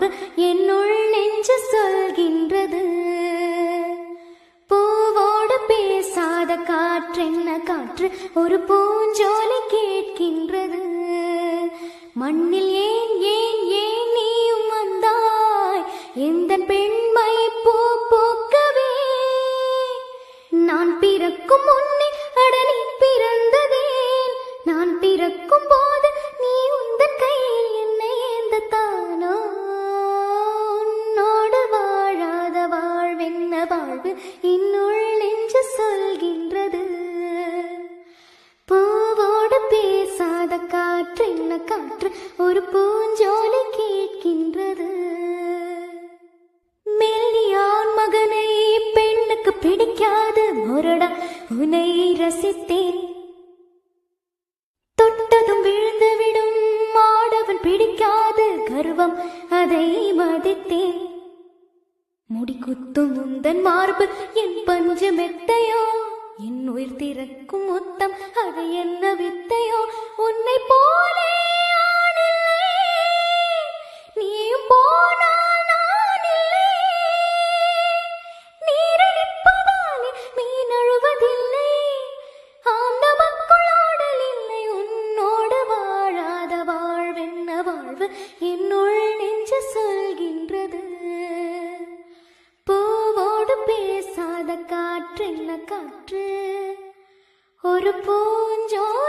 வாழ்வு என்னுள் நெஞ்சு சொல்கின்றது. பூவோடு பேசாத காற்றென்ன காற்று ஒரு பூஞ்சோலை கேட்கின்றது. மண்ணில் ஏன் ஏன் ஏன் நீயும் வந்தாய்? எந்த பெண்மை பூ பூக்கவே? நான் பிறக்கும் முன்னே அடனி பிறந்ததேன். நான் பிறக்கும் போ வாழ்வு இன்னுள் நெஞ்சு சொல்கின்றது. பூவோடு பேசாத காற்று என்ன காற்று? ஒரு பூஞ்சோலை கேட்கின்றது. மெல்லியான் மகனை பெண்ணுக்கு பிடிக்காது முரடா உனை ரசித்தேன். தொட்டதும் விழுந்துவிடும் ஆடவன் பிடிக்காது கர்வம் அதை மதித்தேன். முடி குத்தும் உந்தன் மார்பு என் பஞ்சு மெத்தையோ? என் உயிர் திறக்கும் முத்தம் அது என்ன வித்தையோ? உன்னை போல காற்று என்ன காற்று? ஒரு பூஞ்சோ